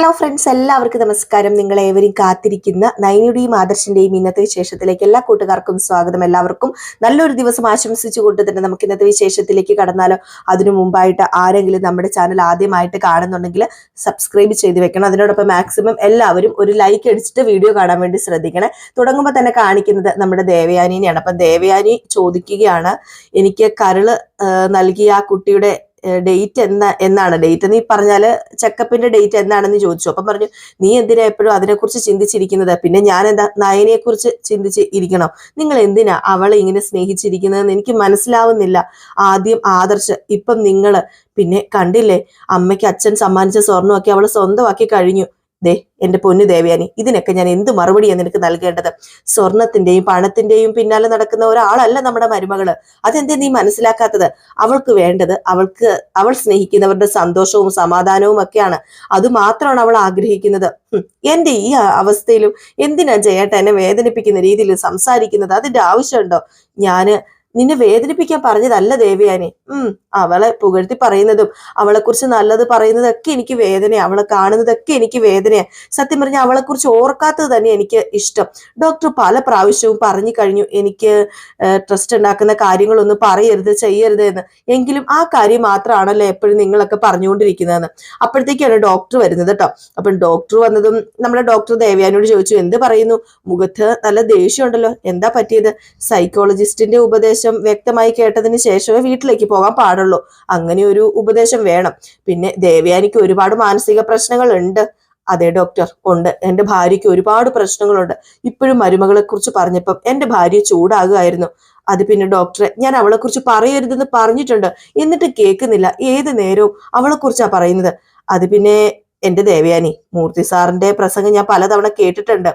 Hello friends എല്ലാവർക്കും നമസ്കാരം. നിങ്ങൾ ഏവരും കാത്തിരിക്കുന്ന നൈനിയുടെയും ആദർശിന്റെയും ഇന്നത്തെ വിശേഷത്തിലേക്ക് എല്ലാ കൂട്ടുകാർക്കും സ്വാഗതം. എല്ലാവർക്കും നല്ലൊരു ദിവസം ആശംസിച്ചുകൊണ്ട് തന്നെ നമുക്ക് ഇന്നത്തെ വിശേഷത്തിലേക്ക് കടന്നാലോ. അതിനു മുമ്പായിട്ട് ആരെങ്കിലും നമ്മുടെ ചാനൽ ആദ്യമായിട്ട് കാണുന്നുണ്ടെങ്കിൽ സബ്സ്ക്രൈബ് ചെയ്ത് വെക്കണം. അതിനോടൊപ്പം മാക്സിമം എല്ലാവരും ഒരു ലൈക്ക് അടിച്ചിട്ട് വീഡിയോ കാണാൻ വേണ്ടി ശ്രദ്ധിക്കണം. തുടങ്ങുമ്പോൾ തന്നെ കാണിക്കുന്നത് നമ്മുടെ ദേവയാനിനെയാണ്. അപ്പം ദേവയാനി ചോദിക്കുകയാണ് എനിക്ക് കരൾ നൽകിയ ആ കുട്ടിയുടെ ഡേറ്റ് എന്നാ എന്നാണ്? ഡേറ്റ് നീ പറഞ്ഞാൽ ചെക്കപ്പിന്റെ ഡേറ്റ് എന്താണെന്ന് ചോദിച്ചു. അപ്പം പറഞ്ഞു നീ എന്തിനാ എപ്പോഴും അതിനെക്കുറിച്ച് ചിന്തിച്ചിരിക്കുന്നത്? പിന്നെ ഞാൻ എന്താ നയനെ കുറിച്ച് ചിന്തിച്ച് ഇരിക്കണം. നിങ്ങൾ എന്തിനാ അവളെ ഇങ്ങനെ സ്നേഹിച്ചിരിക്കുന്നതെന്ന് എനിക്ക് മനസ്സിലാവുന്നില്ല. ആദ്യം ആദർശ് ഇപ്പം നിങ്ങൾ. പിന്നെ കണ്ടില്ലേ അമ്മയ്ക്ക് അച്ഛൻ സമ്മാനിച്ച സ്വർണമൊക്കെ അവൾ സ്വന്തമാക്കി കഴിഞ്ഞു. ദേ എന്റെ പൊന്നു ദേവയാനി ഇതിനൊക്കെ ഞാൻ എന്ത് മറുപടിയാണ് നിനക്ക് നൽകേണ്ടത്? സ്വർണത്തിന്റെയും പണത്തിന്റെയും പിന്നാലെ നടക്കുന്ന ഒരാളല്ല നമ്മുടെ മരുമകൾ. അതെന്തേ നീ മനസ്സിലാക്കാത്തത്? അവൾക്ക് വേണ്ടത് അവൾക്ക് അവൾ സ്നേഹിക്കുന്നവരുടെ സന്തോഷവും സമാധാനവും ഒക്കെയാണ്. അത് മാത്രമാണ് അവൾ ആഗ്രഹിക്കുന്നത്. എന്റെ ഈ അവസ്ഥയിലും എന്തിനാ ജയേട്ട എന്നെ വേദനിപ്പിക്കുന്ന രീതിയിൽ സംസാരിക്കുന്നത്? അതിന്റെ ആവശ്യമുണ്ടോ? ഞാൻ നിന്നെ വേദനിപ്പിക്കാൻ പറഞ്ഞതല്ല ദേവയാനി. ഉം അവളെ പുകഴ്ത്തി പറയുന്നതും അവളെ കുറിച്ച് നല്ലത് പറയുന്നതൊക്കെ എനിക്ക് വേദനയാണ് അവളെ കാണുന്നതൊക്കെ എനിക്ക് വേദനയാണ് സത്യം പറഞ്ഞാൽ അവളെ കുറിച്ച് ഓർക്കാത്തത് തന്നെ എനിക്ക് ഇഷ്ടം. ഡോക്ടർ പല പ്രാവശ്യവും പറഞ്ഞു കഴിഞ്ഞു എനിക്ക് ട്രസ്റ്റ് ഉണ്ടാക്കുന്ന കാര്യങ്ങളൊന്നും പറയരുത് ചെയ്യരുത് എന്ന്. എങ്കിലും ആ കാര്യം മാത്രമാണല്ലോ എപ്പോഴും നിങ്ങളൊക്കെ പറഞ്ഞുകൊണ്ടിരിക്കുന്നതെന്ന്. അപ്പോഴത്തേക്കാണ് ഡോക്ടർ വരുന്നത് കേട്ടോ അപ്പം ഡോക്ടർ വന്നതും നമ്മുടെ ഡോക്ടർ ദേവയാനിയോട് ചോദിച്ചു എന്ത് പറയുന്നു? മുഖത്ത് നല്ല ദേഷ്യമുണ്ടല്ലോ. എന്താ പറ്റിയത്? സൈക്കോളജിസ്റ്റിന്റെ ഉപദേശം വ്യക്തമായി കേട്ടതിന് ശേഷമേ വീട്ടിലേക്ക് പോകാൻ പാടുള്ളൂ. അങ്ങനെ ഒരു ഉപദേശം വേണം. പിന്നെ ദേവയാനിക്ക് ഒരുപാട് മാനസിക പ്രശ്നങ്ങൾ ഉണ്ട് അതെ ഡോക്ടർ ഉണ്ട്. എന്റെ ഭാര്യയ്ക്ക് ഒരുപാട് പ്രശ്നങ്ങളുണ്ട്. ഇപ്പോഴും മരുമകളെ കുറിച്ച് പറഞ്ഞപ്പം എന്റെ ഭാര്യ ചൂടാകുമായിരുന്നു. അത് പിന്നെ ഡോക്ടറെ ഞാൻ അവളെ കുറിച്ച് പറയരുതെന്ന് പറഞ്ഞിട്ടുണ്ട്. എന്നിട്ട് കേൾക്കുന്നില്ല. ഏത് നേരവും അവളെ കുറിച്ചാ പറയുന്നത്. അത് പിന്നെ എന്റെ ദേവയാനി മൂർത്തി സാറിന്റെ പ്രസംഗം ഞാൻ പലതവണ കേട്ടിട്ടുണ്ട്.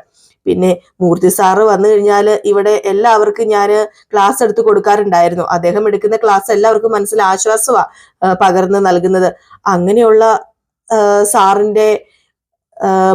പിന്നെ മൂർത്തി സാറ് വന്നു കഴിഞ്ഞാൽ ഇവിടെ എല്ലാവർക്കും ഞാൻ ക്ലാസ് എടുത്ത് കൊടുക്കാറുണ്ടായിരുന്നു. അദ്ദേഹം എടുക്കുന്ന ക്ലാസ് എല്ലാവർക്കും മനസ്സിൽ ആശ്വാസമാണ് പകർന്ന് നൽകുന്നത്. അങ്ങനെയുള്ള സാറിന്റെ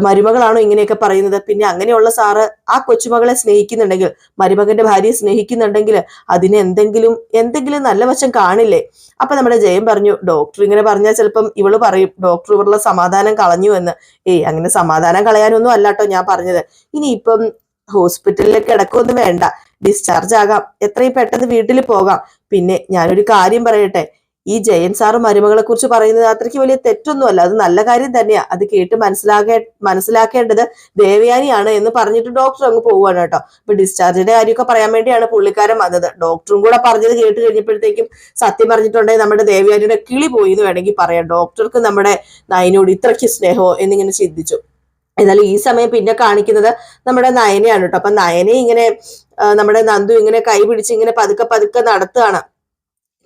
മരുമകളാണോ ഇങ്ങനെയൊക്കെ പറയുന്നത്? പിന്നെ അങ്ങനെയുള്ള സാറ് ആ കൊച്ചുമകളെ സ്നേഹിക്കുന്നുണ്ടെങ്കിൽ മരുമകന്റെ ഭാര്യയെ സ്നേഹിക്കുന്നുണ്ടെങ്കിൽ അതിന് എന്തെങ്കിലും എന്തെങ്കിലും നല്ല വശം കാണില്ലേ? അപ്പൊ നമ്മുടെ ജയൻ പറഞ്ഞു ഡോക്ടർ ഇങ്ങനെ പറഞ്ഞാൽ ചിലപ്പം ഇവൾ പറയും ഡോക്ടർ ഇവളുടെ സമാധാനം കളഞ്ഞു എന്ന്. ഏയ് അങ്ങനെ സമാധാനം കളയാനൊന്നും അല്ലാട്ടോ ഞാൻ പറഞ്ഞത്. ഇനിയിപ്പം ഹോസ്പിറ്റലിൽ കിടക്കൊന്നും വേണ്ട. ഡിസ്ചാർജ് ആകാം. എത്രയും പെട്ടെന്ന് വീട്ടിൽ പോകാം. പിന്നെ ഞാനൊരു കാര്യം പറയട്ടെ. ഈ ജയൻ സാറ് മരുമകളെ കുറിച്ച് പറയുന്നത് അത്രയ്ക്ക് വലിയ തെറ്റൊന്നുമല്ല. അത് നല്ല കാര്യം തന്നെയാ. അത് കേട്ട് മനസ്സിലാകേ മനസ്സിലാക്കേണ്ടത് ദേവയാനിയാണ് എന്ന് പറഞ്ഞിട്ട് ഡോക്ടർ അങ്ങ് പോവുകയാണ് കേട്ടോ. ഇപ്പൊ ഡിസ്ചാർജിന്റെ കാര്യമൊക്കെ പറയാൻ വേണ്ടിയാണ് പുള്ളിക്കാരൻ വന്നത്. ഡോക്ടറും കൂടെ പറഞ്ഞത് കേട്ട് കഴിഞ്ഞപ്പോഴത്തേക്കും സത്യം പറഞ്ഞിട്ടുണ്ടെങ്കിൽ നമ്മുടെ ദേവയാനിയുടെ കിളി പോയി എന്ന് വേണമെങ്കിൽ പറയാം. ഡോക്ടർക്ക് നമ്മുടെ നയനോട് ഇത്രയ്ക്ക് സ്നേഹമോ എന്നിങ്ങനെ ചിന്തിച്ചു. എന്നാലും ഈ സമയം പിന്നെ കാണിക്കുന്നത് നമ്മുടെ നയനയാണ് കേട്ടോ. അപ്പൊ നയനെ ഇങ്ങനെ നമ്മുടെ നന്ദു ഇങ്ങനെ കൈ പിടിച്ച് ഇങ്ങനെ പതുക്കെ പതുക്കെ നടത്തുകയാണ്.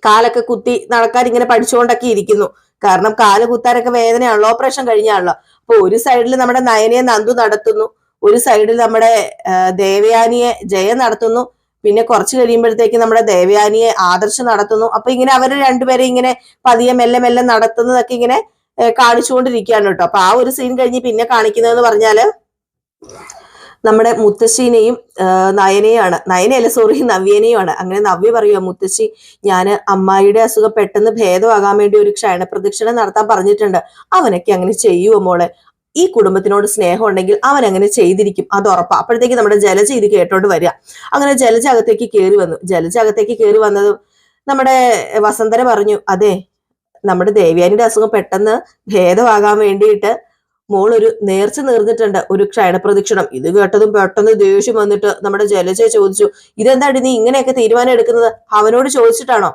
കാലൊക്കെ കുത്തി നടക്കാൻ ഇങ്ങനെ പഠിച്ചുകൊണ്ടൊക്കെ ഇരിക്കുന്നു. കാരണം കാൽ കുത്താനൊക്കെ വേദനയാണല്ലോ ഓപ്പറേഷൻ കഴിഞ്ഞാണല്ലോ. അപ്പൊ ഒരു സൈഡിൽ നമ്മുടെ നയനയെ നന്ദു നടത്തുന്നു ഒരു സൈഡിൽ നമ്മുടെ ദേവയാനിയെ ജയ നടത്തുന്നു. പിന്നെ കുറച്ച് കഴിയുമ്പോഴത്തേക്ക് നമ്മുടെ ദേവയാനിയെ ആദർശ് നടത്തുന്നു. അപ്പൊ ഇങ്ങനെ അവർ രണ്ടുപേരെ ഇങ്ങനെ പതിയെ മെല്ലെ മെല്ലെ നടത്തുന്നതൊക്കെ ഇങ്ങനെ കാണിച്ചുകൊണ്ടിരിക്കുകയാണ് കേട്ടോ. അപ്പൊ ആ ഒരു സീൻ കഴിഞ്ഞ് പിന്നെ കാണിക്കുന്നതെന്ന് പറഞ്ഞാൽ നമ്മുടെ മുത്തശ്ശീനെയും നയനെയാണ്. നയനയല്ല സോറി നവ്യനെയുമാണ്. അങ്ങനെ നവ്യ പറയുക മുത്തശ്ശി ഞാൻ അമ്മായിയുടെ അസുഖം പെട്ടെന്ന് ഭേദമാകാൻ വേണ്ടി ഒരു ക്ഷയണപ്രദക്ഷിണ നടത്താൻ പറഞ്ഞിട്ടുണ്ട്. അവനൊക്കെ അങ്ങനെ ചെയ്യുമോ മോളെ? ഈ കുടുംബത്തിനോട് സ്നേഹം ഉണ്ടെങ്കിൽ അവൻ അങ്ങനെ ചെയ്തിരിക്കും. അത് ഉറപ്പാണ് അപ്പോഴത്തേക്ക് നമ്മുടെ ജലജ ഇത് കേട്ടോണ്ട് വരിക. അങ്ങനെ ജലജ അകത്തേക്ക് കയറി വന്നു. ജലജ അകത്തേക്ക് കയറി വന്നത് നമ്മുടെ വസന്തര പറഞ്ഞു അതെ നമ്മുടെ ദേവ്യാനിയുടെ അസുഖം പെട്ടെന്ന് ഭേദമാകാൻ വേണ്ടിയിട്ട് മോൾ ഒരു നേർച്ച നേർന്നിട്ടുണ്ട് ഒരു ക്ഷയണപ്രദക്ഷിണം. ഇത് കേട്ടതും പെട്ടെന്ന് ദേഷ്യം വന്നിട്ട് നമ്മുടെ ജലജ ചോദിച്ചു ഇതെന്താടി നീ ഇങ്ങനെയൊക്കെ തീരുമാനം എടുക്കുന്നത്? അവനോട് ചോദിച്ചിട്ടാണോ?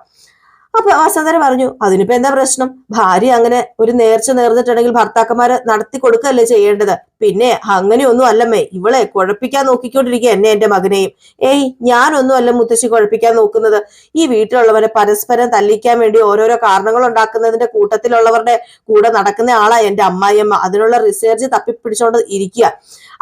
അപ്പൊ വസന്തര പറഞ്ഞു അതിനിപ്പോ എന്താ പ്രശ്നം? ഭാര്യ അങ്ങനെ ഒരു നേർച്ച നേർന്നിട്ടുണ്ടെങ്കിൽ ഭർത്താക്കന്മാരെ നടത്തി കൊടുക്കല്ലേ ചെയ്യേണ്ടത്? പിന്നെ അങ്ങനെയൊന്നും അല്ലമ്മേ ഇവളെ കുഴപ്പിക്കാൻ നോക്കിക്കൊണ്ടിരിക്കുക എന്നെ എന്റെ മകനെയും. ഏയ് ഞാനൊന്നും അല്ല മുത്തശ്ശി കുഴപ്പിക്കാൻ നോക്കുന്നത്. ഈ വീട്ടിലുള്ളവരെ പരസ്പരം തല്ലിക്കാൻ വേണ്ടി ഓരോരോ കാരണങ്ങൾ ഉണ്ടാക്കുന്നതിന്റെ കൂട്ടത്തിലുള്ളവരുടെ കൂടെ നടക്കുന്ന ആളാ എന്റെ അമ്മായിയമ്മ. അതിനുള്ള റിസർച്ച് തപ്പിപ്പിടിച്ചോണ്ട് ഇരിക്കുക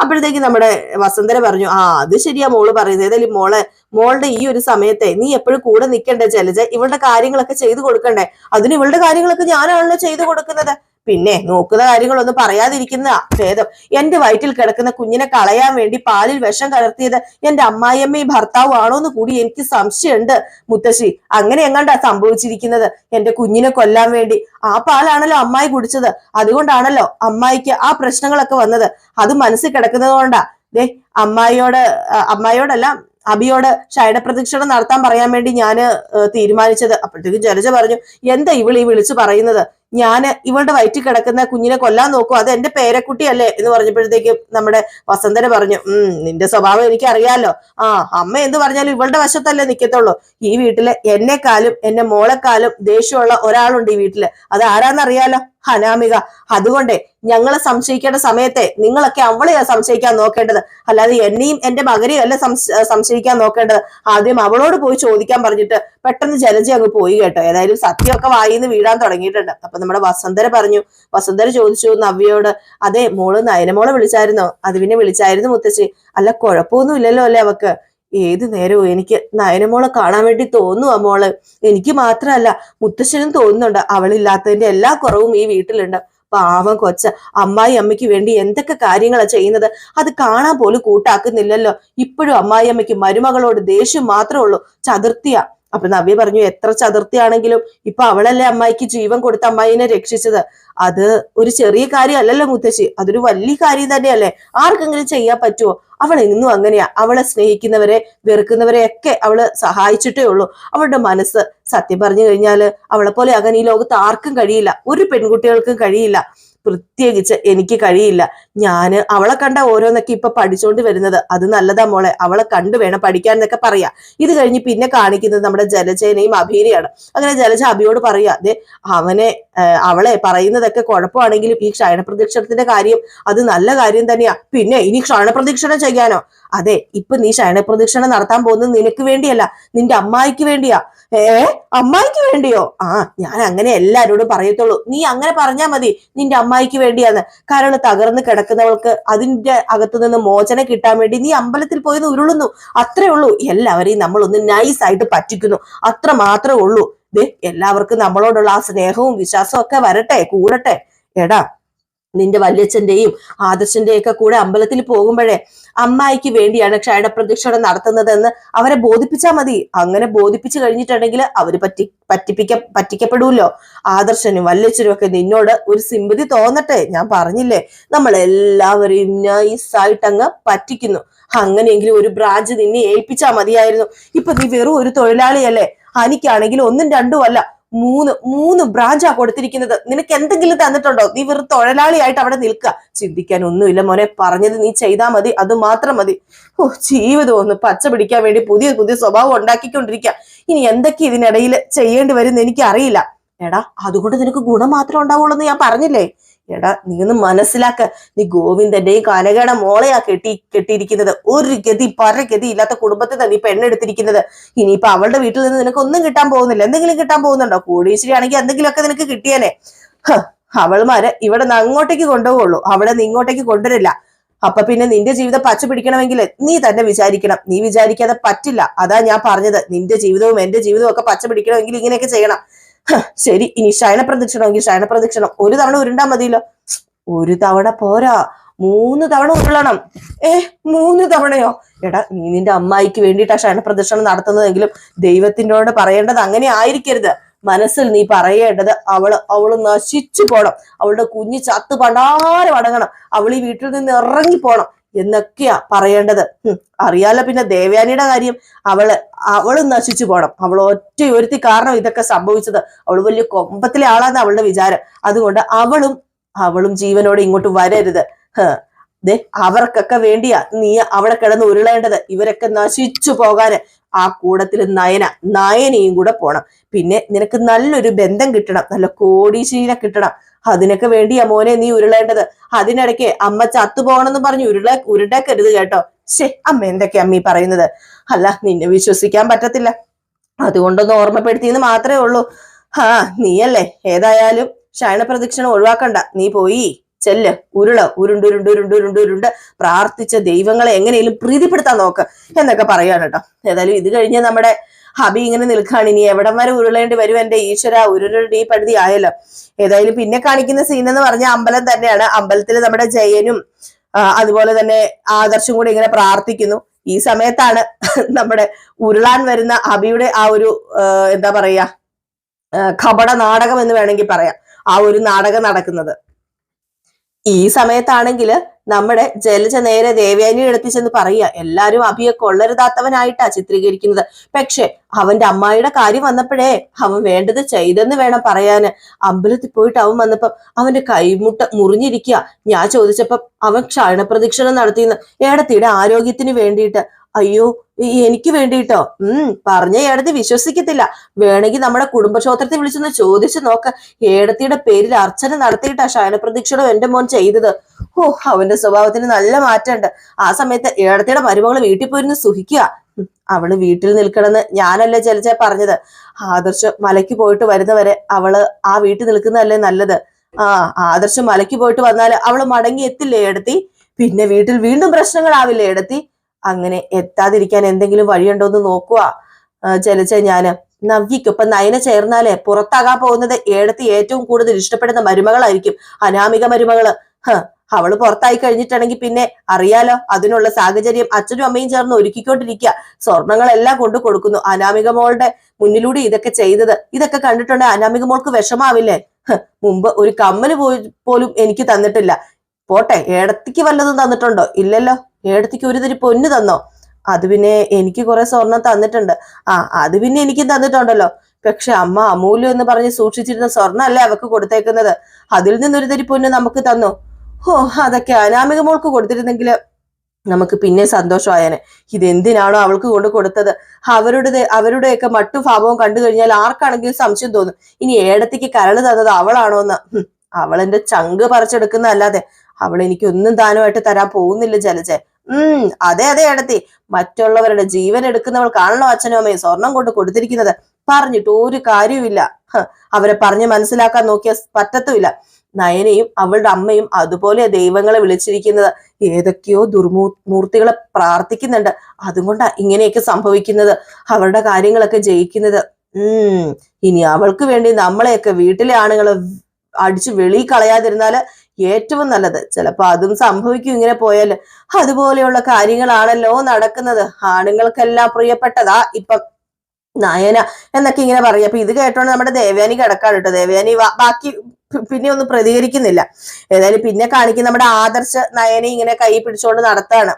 അപ്പോഴത്തേക്ക് നമ്മുടെ വസന്തര പറഞ്ഞു ആ അത് ശരിയാ മോൾ പറയുന്നത്. ഏതായാലും മോളെ മോളുടെ ഈ ഒരു സമയത്തെ നീ എപ്പോഴും കൂടെ നിൽക്കണ്ടേ ജലജ? ഇവളുടെ കാര്യങ്ങളൊക്കെ ചെയ്തു കൊടുക്കണ്ടേ? അതിന് ഇവളുടെ കാര്യങ്ങളൊക്കെ ഞാനാണല്ലോ ചെയ്തു കൊടുക്കുന്നത്. പിന്നെ നോക്കുന്ന കാര്യങ്ങളൊന്നും പറയാതിരിക്കുന്ന ഭേദം. എന്റെ വയറ്റിൽ കിടക്കുന്ന കുഞ്ഞിനെ കളയാൻ വേണ്ടി പാലിൽ വിഷം കലർത്തിയത് എന്റെ അമ്മായിയമ്മയും ഭർത്താവും ആണോ എന്ന് കൂടി എനിക്ക് സംശയമുണ്ട്. മുത്തശ്ശി അങ്ങനെ എങ്ങാണ്ടാ സംഭവിച്ചിരിക്കുന്നത്? എന്റെ കുഞ്ഞിനെ കൊല്ലാൻ വേണ്ടി. ആ പാലാണല്ലോ അമ്മായി കുടിച്ചത്. അതുകൊണ്ടാണല്ലോ അമ്മായിക്ക് ആ പ്രശ്നങ്ങളൊക്കെ വന്നത്. അത് മനസ്സിൽ കിടക്കുന്നത് കൊണ്ടാ. ദേ അമ്മായിയോട് അമ്മായിയോടെല്ലാം അബിയോട് ശയനപ്രദക്ഷിണം നടത്താൻ പറയാൻ വേണ്ടി ഞാൻ തീരുമാനിച്ചത്. അപ്പോഴത്തേക്കും ജലജ പറഞ്ഞു എന്താ ഇവൾ ഈ വിളിച്ചു പറയുന്നത്? ഞാൻ ഇവളുടെ വയറ്റിൽ കിടക്കുന്ന കുഞ്ഞിനെ കൊല്ലാൻ നോക്കൂ. അത് എന്റെ പേരക്കുട്ടിയല്ലേ എന്ന് പറഞ്ഞപ്പോഴത്തേക്കും നമ്മുടെ വസന്തര പറഞ്ഞു ഉം നിന്റെ സ്വഭാവം എനിക്ക് അറിയാലോ ആ അമ്മ എന്ത് പറഞ്ഞാലും ഇവളുടെ വശത്തല്ലേ നിക്കത്തുള്ളൂ. ഈ വീട്ടിൽ എന്നെക്കാലും എന്നെ മോളെക്കാലും ദേഷ്യമുള്ള ഒരാളുണ്ട് ഈ വീട്ടിൽ. അത് ആരാന്നറിയാലോ? അനാമിക. അതുകൊണ്ടേ ഞങ്ങളെ സംശയിക്കേണ്ട സമയത്തെ നിങ്ങളൊക്കെ അവളെയാ സംശയിക്കാൻ നോക്കേണ്ടത്. അല്ലാതെ എന്നെയും എന്റെ മകനെയും അല്ല സംശയിക്കാൻ നോക്കേണ്ടത്. ആദ്യം അവളോട് പോയി ചോദിക്കാൻ പറഞ്ഞിട്ട് പെട്ടെന്ന് ജലജി അങ്ങ് പോയി കേട്ടോ. ഏതായാലും സത്യമൊക്കെ വായിന്ന് വീടാൻ തുടങ്ങിയിട്ടുണ്ട്. അപ്പൊ നമ്മുടെ വസന്തര പറഞ്ഞു. വസന്തര ചോദിച്ചു നവ്യയോട് അതെ മോൾ നയനമോളെ വിളിച്ചായിരുന്നോ? അത് പിന്നെ വിളിച്ചായിരുന്നു മുത്തശ്ശി. അല്ല കുഴപ്പമൊന്നും ഇല്ലല്ലോ അല്ലേ അവക്ക്? ഏത് നേരവും എനിക്ക് നയനമോളെ കാണാൻ വേണ്ടി തോന്നുവാ മോൾ. എനിക്ക് മാത്രമല്ല മുത്തശ്ശനും തോന്നുന്നുണ്ട് അവളില്ലാത്തതിന്റെ എല്ലാ കുറവും ഈ വീട്ടിലുണ്ട്. പാവം കൊച്ച അമ്മായി അമ്മയ്ക്ക് വേണ്ടി എന്തൊക്കെ കാര്യങ്ങളാ ചെയ്യുന്നത്? അത് കാണാൻ പോലും കൂട്ടാക്കുന്നില്ലല്ലോ. ഇപ്പോഴും അമ്മായി അമ്മയ്ക്ക് മരുമകളോട് ദേഷ്യം മാത്രമേ ഉള്ളൂ. ചതുർത്ഥിയ. അപ്പൊ നവ്യ പറഞ്ഞു എത്ര ചതുർത്ഥിയാണെങ്കിലും ഇപ്പൊ അവളല്ലേ അമ്മായിക്ക് ജീവൻ കൊടുത്ത അമ്മായിനെ രക്ഷിച്ചത്? അത് ഒരു ചെറിയ കാര്യമല്ലല്ലോ മുത്തശ്ശി. അതൊരു വലിയ കാര്യം തന്നെയല്ലേ? ആർക്കെങ്കിലും ചെയ്യാൻ പറ്റുമോ അവൾ എന്നും അങ്ങനെയാ. അവളെ സ്നേഹിക്കുന്നവരെ വെറുക്കുന്നവരെ ഒക്കെ അവൾ സഹായിച്ചിട്ടേ ഉള്ളൂ. അവളുടെ മനസ്സ് സത്യം പറഞ്ഞു കഴിഞ്ഞാൽ അവളെ പോലെ അങ്ങനെ ഈ ലോകത്ത് ആർക്കും കഴിയില്ല. ഒരു പെൺകുട്ടികൾക്കും കഴിയില്ല. പ്രത്യേകിച്ച് എനിക്ക് കഴിയില്ല. ഞാൻ അവളെ കണ്ട ഓരോന്നൊക്കെ ഇപ്പൊ പഠിച്ചോണ്ട് വരുന്നത്. അത് നല്ലതാ മോളെ. അവളെ കണ്ടു വേണം പഠിക്കാൻ എന്നൊക്കെ പറയാ. ഇത് കഴിഞ്ഞ് പിന്നെ കാണിക്കുന്നത് നമ്മുടെ ജലജേനയും അഭീരയാണ് അങ്ങനെ ജലജ അഭിയോട് പറയാ അതെ അവനെ അവളെ പറയുന്നതൊക്കെ കുഴപ്പമാണെങ്കിലും ഈ ക്ഷയണപ്രദക്ഷിണത്തിന്റെ കാര്യം അത് നല്ല കാര്യം തന്നെയാ. പിന്നെ ഇനി ക്ഷയണപ്രദക്ഷിണം ചെയ്യാനോ? അതെ ഇപ്പൊ നീ ക്ഷയണപ്രദക്ഷിണം നടത്താൻ പോകുന്നത് നിനക്ക് വേണ്ടിയല്ല. നിന്റെ അമ്മായിക്ക് വേണ്ടിയാ. ഏ അമ്മായിക്ക് വേണ്ടിയോ? ആ ഞാൻ അങ്ങനെ എല്ലാരോടും പറയത്തുള്ളൂ. നീ അങ്ങനെ പറഞ്ഞാ മതി. നിന്റെ അമ്മായിക്ക് വേണ്ടിയാണ്. കാരണം തകർന്ന് കിടക്കുന്നവൾക്ക് അതിന്റെ അകത്തു നിന്ന് മോചനം കിട്ടാൻ വേണ്ടി നീ അമ്പലത്തിൽ പോയി ഉരുളുന്നു. അത്രേ ഉള്ളൂ. എല്ലാവരെയും നമ്മൾ ഒന്ന് നൈസ് ആയിട്ട് പറ്റിക്കുന്നു. അത്ര മാത്രമേ ഉള്ളൂ. എല്ലാവർക്കും നമ്മളോടുള്ള ആ സ്നേഹവും വിശ്വാസവും ഒക്കെ വരട്ടെ കൂടട്ടെ. എടാ നിന്റെ വല്യച്ഛന്റെയും ആദർശന്റെയും ഒക്കെ കൂടെ അമ്പലത്തിൽ പോകുമ്പോഴേ അമ്മായിക്ക് വേണ്ടിയാണ് ക്ഷയപ്രദക്ഷിണം നടത്തുന്നതെന്ന് അവരെ ബോധിപ്പിച്ചാൽ മതി. അങ്ങനെ ബോധിപ്പിച്ചു കഴിഞ്ഞിട്ടുണ്ടെങ്കിൽ അവർ പറ്റി പറ്റിപ്പിക്ക പറ്റിക്കപ്പെടൂല്ലോ. ആദർശനും വല്യച്ഛനും ഒക്കെ നിന്നോട് ഒരു സിമ്പതി തോന്നട്ടെ. ഞാൻ പറഞ്ഞില്ലേ നമ്മൾ എല്ലാവരെയും നൈസായിട്ട് അങ്ങ് പറ്റിക്കുന്നു. അങ്ങനെയെങ്കിലും ഒരു ബ്രാഞ്ച് നിന്നെ ഏൽപ്പിച്ചാൽ മതിയായിരുന്നു. ഇപ്പൊ നീ വെറും ഒരു തൊഴിലാളിയല്ലേ? എനിക്കാണെങ്കിൽ ഒന്നും രണ്ടും അല്ല മൂന്ന് മൂന്ന് ബ്രാഞ്ചാ കൊടുത്തിരിക്കുന്നത്. നിനക്ക് എന്തെങ്കിലും തന്നിട്ടുണ്ടോ? നീ വെറും തൊഴിലാളിയായിട്ട് അവിടെ നിൽക്കുക. ചിന്തിക്കാൻ ഒന്നുമില്ല മോനെ. പറഞ്ഞത് നീ ചെയ്താൽ മതി. അത് മാത്രം മതി. ഓ ജീവിതം ഒന്ന് പച്ച പിടിക്കാൻ വേണ്ടി പുതിയ പുതിയ സ്വഭാവം ഉണ്ടാക്കിക്കൊണ്ടിരിക്കുക. ഇനി എന്തൊക്കെ ഇതിനിടയിൽ ചെയ്യേണ്ടി എനിക്ക് അറിയില്ല എടാ അതുകൊണ്ട് നിനക്ക് ഗുണം മാത്രം ഉണ്ടാവുള്ളൂ എന്ന് ഞാൻ പറഞ്ഞില്ലേ? എടാ നീ ഒന്ന് മനസ്സിലാക്ക. നീ ഗോവിന്ദന്റെയും കനകയുടെ മോളെയാ കെട്ടി കെട്ടിയിരിക്കുന്നത്. ഒരു ഗതി പറ ഗതി ഇല്ലാത്ത കുടുംബത്തിൽ ഈ പെണ്ണെടുത്തിരിക്കുന്നത്. ഇനിയിപ്പൊ അവളുടെ വീട്ടിൽ നിന്ന് നിനക്ക് ഒന്നും കിട്ടാൻ പോകുന്നില്ല. എന്തെങ്കിലും കിട്ടാൻ പോകുന്നുണ്ടോ? കോടീശ്വരി ആണെങ്കിൽ എന്തെങ്കിലുമൊക്കെ നിനക്ക് കിട്ടിയേനെ. അവൾമാര് ഇവിടെ നിന്ന് അങ്ങോട്ടേക്ക് കൊണ്ടുപോകുള്ളൂ അവളെ നിന്ന് ഇങ്ങോട്ടേക്ക് കൊണ്ടുവരില്ല. അപ്പൊ പിന്നെ നിന്റെ ജീവിതം പച്ച പിടിക്കണമെങ്കിൽ നീ തന്നെ വിചാരിക്കണം. നീ വിചാരിക്കാതെ പറ്റില്ല. അതാ ഞാൻ പറഞ്ഞത്. നിന്റെ ജീവിതവും എന്റെ ജീവിതവും ഒക്കെ പച്ച പിടിക്കണമെങ്കിൽ ഇങ്ങനെയൊക്കെ ചെയ്യണം. ശരി ഇനി ശയനപ്രദക്ഷിണമെങ്കിൽ ശയനപ്രദക്ഷിണം ഒരു തവണ ഉരുണ്ടാ മതിയല്ലോ. ഒരു തവണ പോരാ. മൂന്ന് തവണ ഉരുളണം. ഏ മൂന്ന് തവണയോ? എടാ നീ നിന്റെ അമ്മായിക്ക് വേണ്ടിയിട്ടാ പ്രദക്ഷിണം നടത്തുന്നതെങ്കിലും ദൈവത്തിനോട് പറയേണ്ടത് അങ്ങനെ ആയിരിക്കരുത്. മനസ്സിൽ നീ പറയേണ്ടത് അവൾ അവൾ നശിച്ചു പോണം. അവളുടെ കുഞ്ഞ് ചത്ത് പണ്ടാരം അടങ്ങണം. അവൾ ഈ വീട്ടിൽ നിന്ന് ഇറങ്ങി പോണം എന്നൊക്കെയാ പറയേണ്ടത്. അറിയാലോ പിന്നെ ദേവയാനിയുടെ കാര്യം. അവൾ അവൾ നശിച്ചു പോണം. അവൾ ഒറ്റ ഒരുത്തി കാരണം ഇതൊക്കെ സംഭവിച്ചത്. അവൾ വലിയ കൊമ്പത്തിലെ ആളാന്ന് അവളുടെ വിചാരം. അതുകൊണ്ട് അവളും അവളും ജീവനോടെ ഇങ്ങോട്ട് വരരുത്. ദേ അവർക്കൊക്കെ വേണ്ടിയാ നീ അവിടെ കിടന്ന് ഉരുളേണ്ടത്. ഇവരൊക്കെ നശിച്ചു പോകാന്. ആ കൂടത്തിൽ നയന നയനയും കൂടെ പോണം. പിന്നെ നിനക്ക് നല്ലൊരു ബന്ധം കിട്ടണം നല്ല കോടീശ്വരീനെ കിട്ടണം. അതിനൊക്കെ വേണ്ടിയാ മോനെ നീ ഉരുളേണ്ടത്. അതിനിടയ്ക്ക് അമ്മ ചത്തുപോകണമെന്ന് പറഞ്ഞു ഉരുള ഉരുടക്കരുത് കേട്ടോ. ശേ അമ്മ എന്തൊക്കെയാ അമ്മീ പറയുന്നത്? അല്ല നിന്നെ വിശ്വസിക്കാൻ പറ്റത്തില്ല. അതുകൊണ്ടൊന്ന് ഓർമ്മപ്പെടുത്തിയെന്ന് മാത്രമേ ഉള്ളൂ. ആ നീയല്ലേ? ഏതായാലും ശയനപ്രദക്ഷിണം ഒഴിവാക്കണ്ട. നീ പോയി. ചെല്ല് ഉരുൾ ഉരുണ്ടുരുണ്ട് ഉരുണ്ടുരുണ്ട് ഉരുണ്ട് ഉരുണ്ട് ഉരുണ്ട് പ്രാർത്ഥിച്ച ദൈവങ്ങളെ എങ്ങനെയും പ്രീതിപ്പെടുത്താൻ നോക്ക് എന്നൊക്കെ പറയാണ് കേട്ടോ. ഏതായാലും ഇത് കഴിഞ്ഞ് നമ്മുടെ ഹബി ഇങ്ങനെ നിൽക്കുകയാണ്. ഇനി എവിടം വരെ ഉരുളേണ്ടി വരും എന്റെ ഈശ്വര? ഉരുളുടെ ഈ പഴുതി ആയല്ലോ. ഏതായാലും പിന്നെ കാണിക്കുന്ന സീൻ എന്ന് പറഞ്ഞ അമ്പലം തന്നെയാണ്. അമ്പലത്തിൽ നമ്മുടെ ജയനും അതുപോലെ തന്നെ ആദർശും കൂടി ഇങ്ങനെ പ്രാർത്ഥിക്കുന്നു. ഈ സമയത്താണ് നമ്മുടെ ഉരുളാൻ വരുന്ന ഹബിയുടെ ആ ഒരു എന്താ പറയാ കപട നാടകം എന്ന് വേണമെങ്കിൽ പറയാം. ആ ഒരു നാടകം നടക്കുന്നത്. ഈ സമയത്താണെങ്കിൽ നമ്മുടെ ജലജ നേരെ ദേവയാനിയുടെ അടുത്ത് ചെന്ന് പറയുക. എല്ലാരും അഭിയെ കൊള്ളരുതാത്തവനായിട്ടാ ചിത്രീകരിക്കുന്നത്. പക്ഷെ അവന്റെ അമ്മായിയുടെ കാര്യം വന്നപ്പോഴേ അവൻ വേണ്ടത് ചെയ്തെന്ന് വേണം പറയാന്. അമ്പലത്തിൽ പോയിട്ട് അവൻ വന്നപ്പം അവന്റെ കൈമുട്ട മുറിഞ്ഞിരിക്കുക. ഞാൻ ചോദിച്ചപ്പം അവൻ ക്ഷണപ്രദക്ഷിണം നടത്തിയെന്ന്. ഏടത്തിയുടെ ആരോഗ്യത്തിന് വേണ്ടിയിട്ട് അയ്യോ എനിക്ക് വേണ്ടിയിട്ടോ? ഉം പറഞ്ഞ ഏടത്തി വിശ്വസിക്കത്തില്ല. വേണമെങ്കിൽ നമ്മുടെ കുടുംബക്ഷോത്രത്തെ വിളിച്ചൊന്ന് ചോദിച്ചു നോക്ക. ഏടത്തിയുടെ പേരിൽ അർച്ചന നടത്തിയിട്ടാ ശയനപ്രതീക്ഷണം എന്റെ മോൻ ചെയ്തത്. ഓ അവന്റെ സ്വഭാവത്തിന് നല്ല മാറ്റമുണ്ട്. ആ സമയത്ത് ഏടത്തിയുടെ മരുമകൾ വീട്ടിൽ പോയിരുന്ന് സുഖിക്കുക. അവൾ വീട്ടിൽ നിൽക്കണമെന്ന് ഞാനല്ലേ ചെലച്ചാ പറഞ്ഞത്. ആദർശ് മലയ്ക്ക് പോയിട്ട് വരുന്നവരെ അവൾ ആ വീട്ടിൽ നിൽക്കുന്നതല്ലേ നല്ലത്. ആ ആദർശ് മലയ്ക്ക് പോയിട്ട് വന്നാൽ അവൾ മടങ്ങി എത്തില്ലേ എടുത്തി പിന്നെ വീട്ടിൽ വീണ്ടും പ്രശ്നങ്ങളാവില്ലേ ഏടത്തി അങ്ങനെ എത്താതിരിക്കാൻ എന്തെങ്കിലും വഴിയുണ്ടോ എന്ന് നോക്കുക ചലിച്ച ഞാൻ. നവ്യക്കൊപ്പം നയന ചേർന്നാലേ പുറത്താകാൻ പോകുന്നത് ഏടത്തി ഏറ്റവും കൂടുതൽ ഇഷ്ടപ്പെടുന്ന മരുമകളായിരിക്കും. അനാമിക മരുമകൾ. അവൾ പുറത്തായി കഴിഞ്ഞിട്ടുണ്ടെങ്കിൽ പിന്നെ അറിയാലോ അതിനുള്ള സാഹചര്യം അച്ഛനും അമ്മയും ചേർന്ന് ഒരുക്കിക്കൊണ്ടിരിക്കുക സ്വർണങ്ങളെല്ലാം കൊണ്ടു കൊടുക്കുന്നു. അനാമിക മോളുടെ മുന്നിലൂടെ ഇതൊക്കെ ചെയ്തത്. ഇതൊക്കെ കണ്ടിട്ടുണ്ടെങ്കിൽ അനാമിക മോൾക്ക് വിഷമാവില്ലേ? മുമ്പ് ഒരു കമ്മൽ പോലും എനിക്ക് തന്നിട്ടില്ല. പോട്ടെ ഏടത്തിക്ക് വല്ലതും തന്നിട്ടുണ്ടോ? ഇല്ലല്ലോ. ഏടത്തിക്ക് ഒരു തിരി പൊന്ന് തന്നോ? അത് പിന്നെ എനിക്ക് കുറെ സ്വർണം തന്നിട്ടുണ്ട്. ആ അത് പിന്നെ എനിക്കും തന്നിട്ടുണ്ടല്ലോ. പക്ഷെ അമ്മ അമൂല്യം എന്ന് പറഞ്ഞ് സൂക്ഷിച്ചിരുന്ന സ്വർണം അല്ലേ അവക്ക് കൊടുത്തേക്കുന്നത്. അതിൽ നിന്നൊരു തരി പൊന്ന് നമുക്ക് തന്നു. ഓ അതൊക്കെ അനാമിക മോൾക്ക് കൊടുത്തിരുന്നെങ്കിൽ നമുക്ക് പിന്നെ സന്തോഷമായേനെ. ഇതെന്തിനാണോ അവൾക്ക് കൊണ്ട് കൊടുത്തത്? അവരുടെ അവരുടെയൊക്കെ മട്ടും ഭാവവും കണ്ടു കഴിഞ്ഞാൽ ആർക്കാണെങ്കിലും സംശയം തോന്നും. ഇനി ഏടത്തേക്ക് കരൾ തന്നത് അവളാണോ എന്ന് അവളെന്റെ ചങ്ക് പറിച്ചെടുക്കുന്നതല്ലാതെ അവൾ എനിക്ക് ഒന്നും ദാനമായിട്ട് തരാൻ പോകുന്നില്ല ജലജ. ഉം അതെ അതെ എടത്തി മറ്റുള്ളവരുടെ ജീവൻ എടുക്കുന്നവൾക്കാണല്ലോ അച്ഛനും അമ്മയും സ്വർണം കൊണ്ട് കൊടുത്തിരിക്കുന്നത്. പറഞ്ഞിട്ട് ഒരു കാര്യവുമില്ല. അവരെ പറഞ്ഞ് മനസ്സിലാക്കാൻ നോക്കിയ പറ്റത്തുമില്ല. നയനയും അവളുടെ അമ്മയും അതുപോലെ ദൈവങ്ങളെ വിളിച്ചിരിക്കുന്നത്. ഏതൊക്കെയോ ദുർമൂ മൂർത്തികളെ പ്രാർത്ഥിക്കുന്നുണ്ട്. അതുകൊണ്ടാ ഇങ്ങനെയൊക്കെ സംഭവിക്കുന്നത്. അവരുടെ കാര്യങ്ങളൊക്കെ ജയിക്കുന്നത്. ഉം ഇനി അവൾക്ക് വേണ്ടി നമ്മളെയൊക്കെ വീട്ടിലെ ആണുങ്ങളെ അടിച്ചു വെളി കളയാതിരുന്നാൽ ഏറ്റവും നല്ലത്. ചിലപ്പോ അതും സംഭവിക്കും ഇങ്ങനെ പോയാൽ. അതുപോലെയുള്ള കാര്യങ്ങളാണല്ലോ നടക്കുന്നത്. ആണുങ്ങൾക്കെല്ലാം പ്രിയപ്പെട്ടതാ ഇപ്പം നയന എന്നൊക്കെ ഇങ്ങനെ പറയും. അപ്പൊ ഇത് കേട്ടോണ്ട് നമ്മുടെ ദേവയാനി കിടക്കാണ് കേട്ടോ. ദേവയാനി ബാക്കി പിന്നെ ഒന്നും പ്രതികരിക്കുന്നില്ല. ഏതായാലും പിന്നെ കാണിക്കുന്ന നമ്മുടെ ആദർശ നയനെ ഇങ്ങനെ കൈ പിടിച്ചുകൊണ്ട് നടത്താണ്.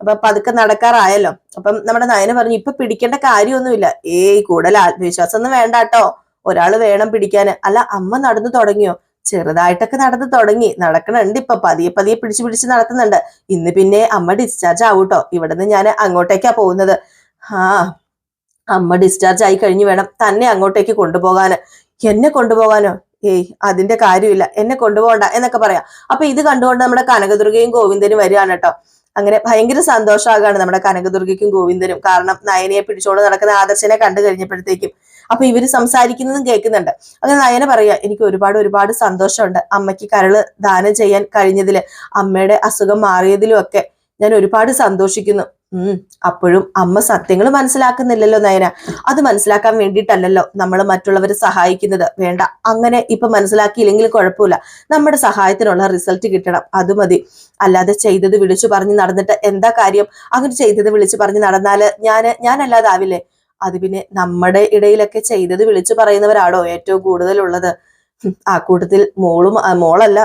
അപ്പൊ പതുക്കെ നടക്കാറായല്ലോ. അപ്പം നമ്മുടെ നയന പറഞ്ഞു ഇപ്പൊ പിടിക്കേണ്ട കാര്യമൊന്നുമില്ല. ഏയ് കൂടുതൽ ആത്മവിശ്വാസം ഒന്നും വേണ്ട കേട്ടോ. ഒരാൾ വേണം പിടിക്കാന്. അല്ല അമ്മ നടന്നു തുടങ്ങിയോ? ചെറുതായിട്ടൊക്കെ നടന്നു തുടങ്ങി. നടക്കണുണ്ട് ഇപ്പൊ. പതിയെ പതിയെ പിടിച്ച് പിടിച്ച് നടത്തുന്നുണ്ട്. ഇന്ന് പിന്നെ അമ്മ ഡിസ്ചാർജ് ആവൂട്ടോ ഇവിടുന്ന് ഞാൻ അങ്ങോട്ടേക്കാ പോകുന്നത്. ആ അമ്മ ഡിസ്ചാർജ് ആയി കഴിഞ്ഞു വേണം തന്നെ അങ്ങോട്ടേക്ക് കൊണ്ടുപോകാന്. എന്നെ കൊണ്ടുപോകാനോ? ഏയ് അതിന്റെ കാര്യമില്ല. എന്നെ കൊണ്ടുപോകണ്ട എന്നൊക്കെ പറയാം. അപ്പൊ ഇത് കണ്ടുകൊണ്ട് നമ്മുടെ കനകദുർഗയും ഗോവിന്ദനും വരികയാണ് കേട്ടോ അങ്ങനെ ഭയങ്കര സന്തോഷമാകാണ് നമ്മുടെ കനകദുർഗയ്ക്കും ഗോവിന്ദനും. കാരണം നയനയെ പിടിച്ചോണ്ട് നടക്കുന്ന ആദർശനെ കണ്ടു കഴിഞ്ഞപ്പോഴത്തേക്കും അപ്പൊ ഇവർ സംസാരിക്കുന്നതും കേൾക്കുന്നുണ്ട്. അങ്ങനെ നയന പറയാ എനിക്ക് ഒരുപാട് ഒരുപാട് സന്തോഷമുണ്ട്. അമ്മയ്ക്ക് കരൾ ദാനം ചെയ്യാൻ കഴിഞ്ഞതിൽ അമ്മയുടെ അസുഖം മാറിയതിലും ഒക്കെ ഞാൻ ഒരുപാട് സന്തോഷിക്കുന്നു. ഉം അപ്പോഴും അമ്മ സത്യങ്ങൾ മനസ്സിലാക്കുന്നില്ലല്ലോ നയന. അത് മനസ്സിലാക്കാൻ വേണ്ടിയിട്ടല്ലല്ലോ നമ്മൾ മറ്റുള്ളവരെ സഹായിക്കുന്നത്. വേണ്ട അങ്ങനെ ഇപ്പൊ മനസ്സിലാക്കിയില്ലെങ്കിൽ കുഴപ്പമില്ല. നമ്മുടെ സഹായത്തിനുള്ള റിസൾട്ട് കിട്ടണം. അത് മതി. അല്ലാതെ ചെയ്തത് വിളിച്ചു പറഞ്ഞ് നടന്നിട്ട് എന്താ കാര്യം? അങ്ങനെ ചെയ്തത് വിളിച്ചു പറഞ്ഞ് നടന്നാൽ ഞാൻ ഞാനല്ലാതാവില്ലേ? അത് പിന്നെ നമ്മുടെ ഇടയിലൊക്കെ ചെയ്തത് വിളിച്ചു പറയുന്നവരാണോ ഏറ്റവും കൂടുതലുള്ളത്? ആ കൂട്ടത്തിൽ മോളും മോളല്ല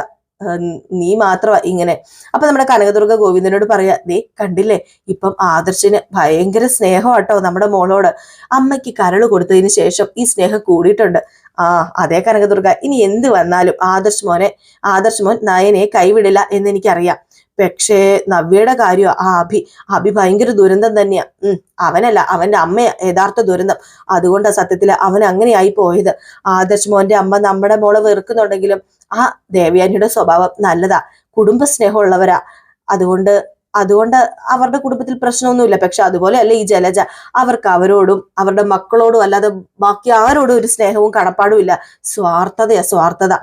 നീ മാത്രമാ ഇങ്ങനെ. അപ്പൊ നമ്മുടെ കനകദുർഗ ഗോവിന്ദനോട് പറയാ ദേ കണ്ടില്ലേ ഇപ്പം ആദർശിന് ഭയങ്കര സ്നേഹമാട്ടോ നമ്മുടെ മോളോട്. അമ്മയ്ക്ക് കരൾ കൊടുത്തതിന് ശേഷം ഈ സ്നേഹം കൂടിയിട്ടുണ്ട്. ആ അതേ കനകദുർഗ ഇനി എന്ത് വന്നാലും ആദർശ് മോനെ ആദർശ് മോൻ നയനെ കൈവിടില്ല എന്ന് എനിക്കറിയാം പക്ഷേ നവ്യയുടെ കാര്യം ആ അഭി അഭി ഭയങ്കര ദുരന്തം തന്നെയാ. ഉം അവനല്ല അവന്റെ അമ്മയാ യഥാർത്ഥ ദുരന്തം. അതുകൊണ്ടാ സത്യത്തിൽ അവൻ അങ്ങനെയായി പോയത്. ആദർശ് മോന്റെ അമ്മ നമ്മുടെ മോളെ വെറുക്കുന്നുണ്ടെങ്കിലും ആ ദേവയാനിയുടെ സ്വഭാവം നല്ലതാ. കുടുംബ സ്നേഹമുള്ളവരാ അതുകൊണ്ട് അതുകൊണ്ട് അവരുടെ കുടുംബത്തിൽ പ്രശ്നമൊന്നുമില്ല. പക്ഷെ അതുപോലെ അല്ല ഈ ജലജ. അവർക്ക് അവരോടും അവരുടെ മക്കളോടും അല്ലാതെ ബാക്കി ആരോടും ഒരു സ്നേഹവും കടപ്പാടും ഇല്ല സ്വാർത്ഥതയാ സ്വാർത്ഥത.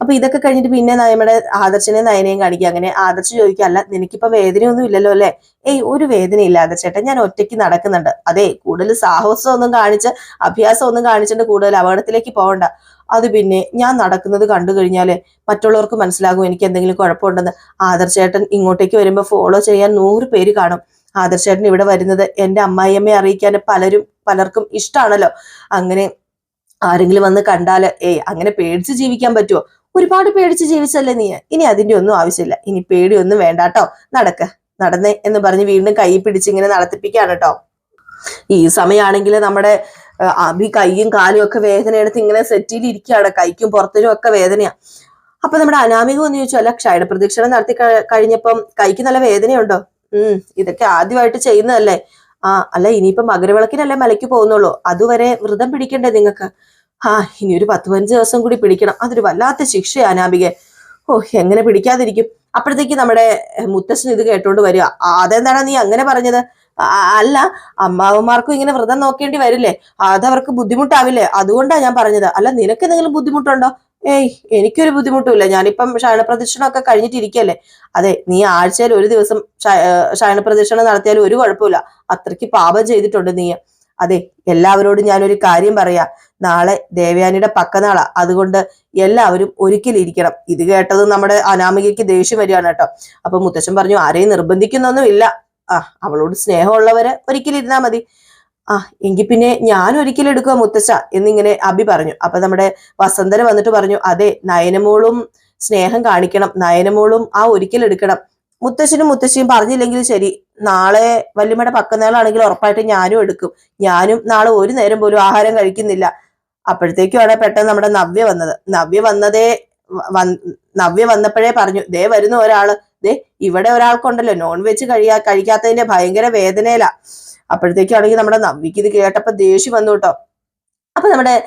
അപ്പൊ ഇതൊക്കെ കഴിഞ്ഞിട്ട് പിന്നെ നമ്മുടെ ആദർശനെ നയനെയും കാണിക്കുക. അങ്ങനെ ആദർശ് ചോദിക്കുക അല്ല നിനക്കിപ്പോ വേദനയൊന്നും ഇല്ലല്ലോ അല്ലെ? ഏയ് ഒരു വേദന ഇല്ല ആദർശേട്ടൻ ഞാൻ ഒറ്റയ്ക്ക് നടക്കുന്നുണ്ട്. അതെ കൂടുതൽ സാഹസം ഒന്നും കാണിച്ച് അഭ്യാസം ഒന്നും കാണിച്ചിട്ട് കൂടുതൽ അപകടത്തിലേക്ക് പോകണ്ട. അത് പിന്നെ ഞാൻ നടക്കുന്നത് കണ്ടു കഴിഞ്ഞാൽ മറ്റുള്ളവർക്ക് മനസ്സിലാകും എനിക്ക് എന്തെങ്കിലും കുഴപ്പമുണ്ടെന്ന്. ആദർശേട്ടൻ ഇങ്ങോട്ടേക്ക് വരുമ്പോൾ ഫോളോ ചെയ്യാൻ നൂറ് പേര് കാണും. ആദർശേട്ടൻ ഇവിടെ വരുന്നത് എന്റെ അമ്മായിയമ്മയെ അറിയിക്കാൻ പലരും പലർക്കും ഇഷ്ടമാണല്ലോ അങ്ങനെ ആരെങ്കിലും വന്ന് കണ്ടാൽ ഏയ് അങ്ങനെ പേടിച്ച് ജീവിക്കാൻ പറ്റുമോ ഒരുപാട് പേടിച്ച് ജീവിച്ചല്ലേ നീ? ഇനി അതിന്റെ ഒന്നും ആവശ്യമില്ല. ഇനി പേടിയൊന്നും വേണ്ട കേട്ടോ നടക്ക. നടന്നേ എന്ന് പറഞ്ഞ് വീണ്ടും കൈ പിടിച്ചിങ്ങനെ നടത്തിപ്പിക്കാണ് കേട്ടോ ഈ സമയമാണെങ്കിൽ നമ്മുടെ അഭി കൈയും കാലും ഒക്കെ വേദന എടുത്ത് ഇങ്ങനെ സെറ്റിൽ ഇരിക്കുകയാണ്. കൈക്കും പുറത്തിനും ഒക്കെ വേദനയാ. അപ്പൊ നമ്മുടെ അനാമിക എന്ന് ചോദിച്ചു അല്ല ക്ഷയ പ്രദക്ഷിണം നടത്തി കഴിഞ്ഞപ്പം കൈക്ക് നല്ല വേദനയുണ്ടോ? ഉം ഇതൊക്കെ ആദ്യമായിട്ട് ചെയ്യുന്നതല്ലേ. ആ അല്ല ഇനിയിപ്പോ മകരവിളക്കിനല്ലേ മലയ്ക്ക് പോകുന്നുള്ളൂ. അതുവരെ വ്രതം പിടിക്കണ്ടേ നിങ്ങൾക്ക്? ആ ഇനി ഒരു പത്ത് പതിനഞ്ച് ദിവസം കൂടി പിടിക്കണം. അതൊരു വല്ലാത്ത ശിക്ഷയാണ് അനാമികെ. ഓ എങ്ങനെ പിടിക്കാതിരിക്കും? അപ്പോഴത്തേക്ക് നമ്മുടെ മുത്തശ്ശൻ ഇത് കേട്ടോണ്ട് വരിക. അതെന്താണ് നീ അങ്ങനെ പറഞ്ഞത്? അല്ല അമ്മാവന്മാർക്കും ഇങ്ങനെ വ്രതം നോക്കേണ്ടി വരില്ലേ? അതവർക്ക് ബുദ്ധിമുട്ടാവില്ലേ? അതുകൊണ്ടാണ് ഞാൻ പറഞ്ഞത്. അല്ല നിനക്ക് എന്തെങ്കിലും ബുദ്ധിമുട്ടുണ്ടോ? ഏയ് എനിക്കൊരു ബുദ്ധിമുട്ടുമില്ല. ഞാനിപ്പം ശയനപ്രദക്ഷിണം ഒക്കെ കഴിഞ്ഞിട്ടിരിക്കല്ലേ. അതെ നീ ആഴ്ചയിൽ ഒരു ദിവസം ശയനപ്രദക്ഷിണം നടത്തിയാലും ഒരു കുഴപ്പമില്ല. അത്രയ്ക്ക് പാപം ചെയ്തിട്ടുണ്ട് നീ. അതെ എല്ലാവരോടും ഞാനൊരു കാര്യം പറയാ. നാളെ ദേവയാനിയുടെ പക്കനാളാ. അതുകൊണ്ട് എല്ലാവരും ഒരിക്കലിരിക്കണം. ഇത് കേട്ടത് നമ്മുടെ അനാമികയ്ക്ക് ദേഷ്യം വരികയാണ് കേട്ടോ. അപ്പൊ മുത്തശ്ശൻ പറഞ്ഞു ആരെയും നിർബന്ധിക്കുന്നൊന്നും ഇല്ല ആ അവളോട് സ്നേഹമുള്ളവരെ ഒരിക്കലിരുന്നാ മതി. ആ എങ്കിൽ പിന്നെ ഞാൻ ഒരിക്കലും എടുക്കുക മുത്തശ്ശ എന്നിങ്ങനെ അബി പറഞ്ഞു. അപ്പൊ നമ്മുടെ വസന്തര വന്നിട്ട് പറഞ്ഞു അതെ നയനമോളും സ്നേഹം കാണിക്കണം. നയനമോളും ആ ഒരിക്കൽ എടുക്കണം മുത്തശ്ശനും മുത്തശ്ശിയും പറഞ്ഞില്ലെങ്കിൽ ശരി നാളെ വല്യമ്മയുടെ പക്കനാളാണെങ്കിൽ ഉറപ്പായിട്ട് ഞാനും എടുക്കും. ഞാനും നാളെ ഒരു നേരം പോലും ആഹാരം കഴിക്കുന്നില്ല. അപ്പോഴത്തേക്കുമാണ് പെട്ടെന്ന് നമ്മുടെ നവ്യ വന്നത്. നവ്യ വന്നതേ വന്ന്- നവ്യ വന്നപ്പോഴേ പറഞ്ഞു ദേ വരുന്ന ഒരാൾ. ദേ ഇവിടെ ഒരാൾക്കുണ്ടല്ലോ നോൺ വെജ് കഴിയാ കഴിക്കാത്തതിന്റെ ഭയങ്കര വേദനയിലാ. അപ്പോഴത്തേക്കാണെങ്കിൽ നമ്മുടെ നവ്യക്ക് ഇത് കേട്ടപ്പോ ദേഷ്യം വന്നു കേട്ടോ. അപ്പൊ നമ്മുടെ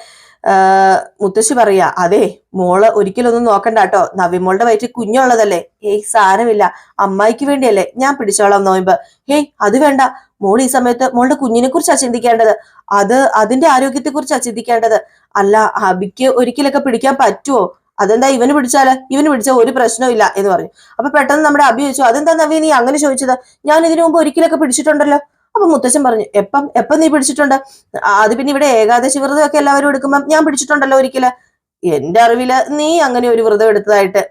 മുത്തശ്ശി പറയാ അതെ മോൾ ഒരിക്കലൊന്നും നോക്കണ്ട കേട്ടോ നവിമോളുടെ വയറ്റിൽ കുഞ്ഞുള്ളതല്ലേ. ഏയ് സാരമില്ല. അമ്മായിക്ക് വേണ്ടിയല്ലേ. ഞാൻ പിടിച്ചോളാം നോയമ്പ് ഹേയ് അത് വേണ്ട. മോൾ ഈ സമയത്ത് മോളുടെ കുഞ്ഞിനെ കുറിച്ചാ ചിന്തിക്കേണ്ടത്. അത് അതിന്റെ ആരോഗ്യത്തെ കുറിച്ചാ ചിന്തിക്കേണ്ടത്. അല്ല അബിക്ക് ഒരിക്കലൊക്കെ പിടിക്കാൻ പറ്റുമോ അതെന്താ ഇവന് പിടിച്ചാൽ? ഇവന് പിടിച്ച ഒരു പ്രശ്നവും ഇല്ല എന്ന് പറഞ്ഞു. അപ്പൊ പെട്ടെന്ന് നമ്മുടെ അഭി ചോദിച്ചു അതെന്താ നവീ നീ അങ്ങനെ ചോദിച്ചത്? ഞാൻ ഇതിനു മുമ്പ് ഒരിക്കലൊക്കെ പിടിച്ചിട്ടുണ്ടല്ലോ. അപ്പൊ മുത്തശ്ശൻ പറഞ്ഞു എപ്പം എപ്പം നീ പിടിച്ചിട്ടുണ്ട്? അത് പിന്നെ ഇവിടെ ഏകാദശി വ്രതം ഒക്കെ എല്ലാവരും എടുക്കുമ്പോൾ ഞാൻ പിടിച്ചിട്ടുണ്ടല്ലോ ഒരിക്കൽ. എന്റെ അറിവിൽ നീ അങ്ങനെ ഒരു വ്രതം എടുത്തതായിട്ട്.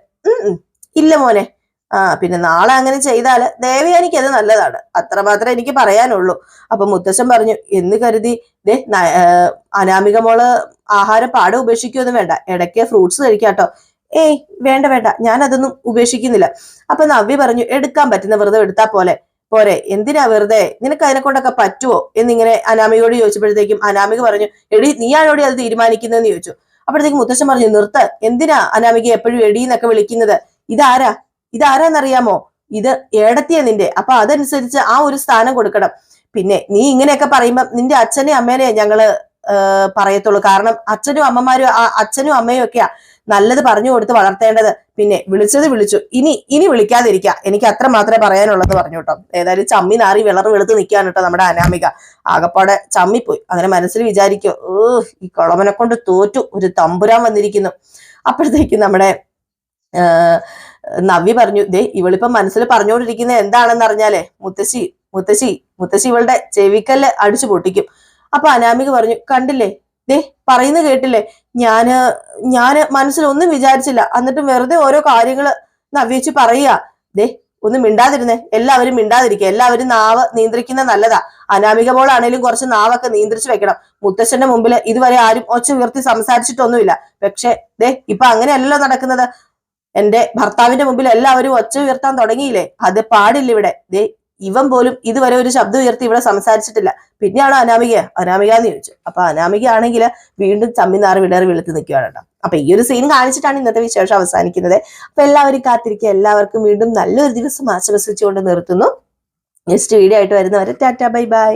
ഇല്ല മോനെ. ആ പിന്നെ നാളെ അങ്ങനെ ദേവയാനിക്ക് അത് നല്ലതാണ്. അത്രമാത്രം എനിക്ക് പറയാനുള്ളൂ. അപ്പൊ മുത്തശ്ശൻ പറഞ്ഞു എന്ന് കരുതി ദേ അനാമിക മോൾ ആഹാരം പാടെ ഉപേക്ഷിക്കൊന്നും വേണ്ട. ഇടയ്ക്ക് ഫ്രൂട്ട്സ് കഴിക്കാട്ടോ. ഏയ് വേണ്ട വേണ്ട. ഞാൻ അതൊന്നും ഉപേക്ഷിക്കുന്നില്ല. അപ്പൊ നവ്യ പറഞ്ഞു എടുക്കാൻ പറ്റുന്ന വ്രതം എടുത്താ പോലെ. പോരെ? എന്തിനാ വെറുതെ? നിനക്ക് അതിനെ കൊണ്ടൊക്കെ പറ്റുമോ എന്നിങ്ങനെ അനാമികയോട് ചോദിച്ചപ്പോഴത്തേക്കും അനാമിക പറഞ്ഞു എടി നീയാണോടി അത് തീരുമാനിക്കുന്നതെന്ന് ചോദിച്ചു. അപ്പോഴത്തേക്കും മുത്തശ്ശൻ പറഞ്ഞു നിർത്ത്. എന്തിനാ അനാമിക എപ്പോഴും എടി എന്നൊക്കെ വിളിക്കുന്നത്? ഇതാരാ? ഇതാരാന്നറിയാമോ? ഇത് ഏടത്തിയ നിന്റെ. അപ്പൊ അതനുസരിച്ച് ആ ഒരു സ്ഥാനം കൊടുക്കണം. പിന്നെ നീ ഇങ്ങനെയൊക്കെ പറയുമ്പോ നിന്റെ അച്ഛനെയും അമ്മേനെയും ഞങ്ങൾ പറയത്തുള്ളൂ. കാരണം അച്ഛനും അമ്മമാരും അച്ഛനും അമ്മയും ഒക്കെയാ നല്ലത് പറഞ്ഞു കൊടുത്ത് വളർത്തേണ്ടത്. പിന്നെ വിളിച്ചത് വിളിച്ചു. ഇനി ഇനി വിളിക്കാതിരിക്കുക എനിക്ക് അത്ര മാത്രമേ പറയാനുള്ളത് പറഞ്ഞു കേട്ടോ. ഏതായാലും ചമ്മി നാറി വിളർ വെളുത്ത് നിൽക്കുകയാണ് കേട്ടോ നമ്മുടെ അനാമിക. ആകപ്പാടെ ചമ്മിപ്പോയി. അങ്ങനെ മനസ്സിൽ വിചാരിക്കും ഓ ഈ കുളമനെ കൊണ്ട് തോറ്റു. ഒരു തമ്പുരാൻ വന്നിരിക്കുന്നു. അപ്പോഴത്തേക്ക് നമ്മുടെ നവ്യ പറഞ്ഞു ദേ ഇവളിപ്പം മനസ്സിൽ പറഞ്ഞുകൊണ്ടിരിക്കുന്നത് എന്താണെന്ന് അറിഞ്ഞാലേ മുത്തശ്ശി മുത്തശ്ശി മുത്തശ്ശി ഇവളുടെ ചെവിക്കല്ല് അടിച്ചു പൊട്ടിക്കും. അപ്പൊ അനാമിക പറഞ്ഞു കണ്ടില്ലേ? ദേ പറയുന്നത് കേട്ടില്ലേ? ഞാൻ മനസ്സിൽ ഒന്നും വിചാരിച്ചില്ല. എന്നിട്ടും വെറുതെ ഓരോ കാര്യങ്ങൾ നവ്യച്ച് പറയുക. ദേ ഒന്ന് മിണ്ടാതിരുന്നേ. എല്ലാവരും മിണ്ടാതിരിക്കുക. എല്ലാവരും നാവ് നിയന്ത്രിക്കുന്ന നല്ലതാ. അനാമിക പോളാണേലും കുറച്ച് നാവൊക്കെ നിയന്ത്രിച്ചു വെക്കണം. മുത്തശ്ശന്റെ മുമ്പിൽ ഇതുവരെ ആരും ഒച്ച ഉയർത്തി സംസാരിച്ചിട്ടൊന്നുമില്ല. പക്ഷെ ദേ ഇപ്പൊ അങ്ങനെയല്ലല്ലോ നടക്കുന്നത്. എന്റെ ഭർത്താവിന്റെ മുമ്പിൽ എല്ലാവരും ഒച്ച ഉയർത്താൻ തുടങ്ങിയില്ലേ? അത് പാടില്ല ഇവിടെ. ദേ ഇവൻ പോലും ഇതുവരെ ഒരു ശബ്ദം ഉയർത്തി ഇവിടെ സംസാരിച്ചിട്ടില്ല. പിന്നെയാണ് അനാമിക? അനാമിക എന്ന് ചോദിച്ചു. അപ്പൊ അനാമിക ആണെങ്കിൽ വീണ്ടും ചമ്മിനാറ് വിടറി വെളുത്ത് നിൽക്കുകയാണ് കേട്ടോ. അപ്പൊ ഈ ഒരു സീൻ കാണിച്ചിട്ടാണ് ഇന്നത്തെ വിശേഷം അവസാനിക്കുന്നത്. അപ്പൊ എല്ലാവരും കാത്തിരിക്കുക. എല്ലാവർക്കും വീണ്ടും നല്ലൊരു ദിവസം ആശംസിച്ചുകൊണ്ട് നിർത്തുന്നു. നെക്സ്റ്റ് വീഡിയോ ആയിട്ട് വരുന്നവരെ ടാറ്റ ബൈ ബൈ.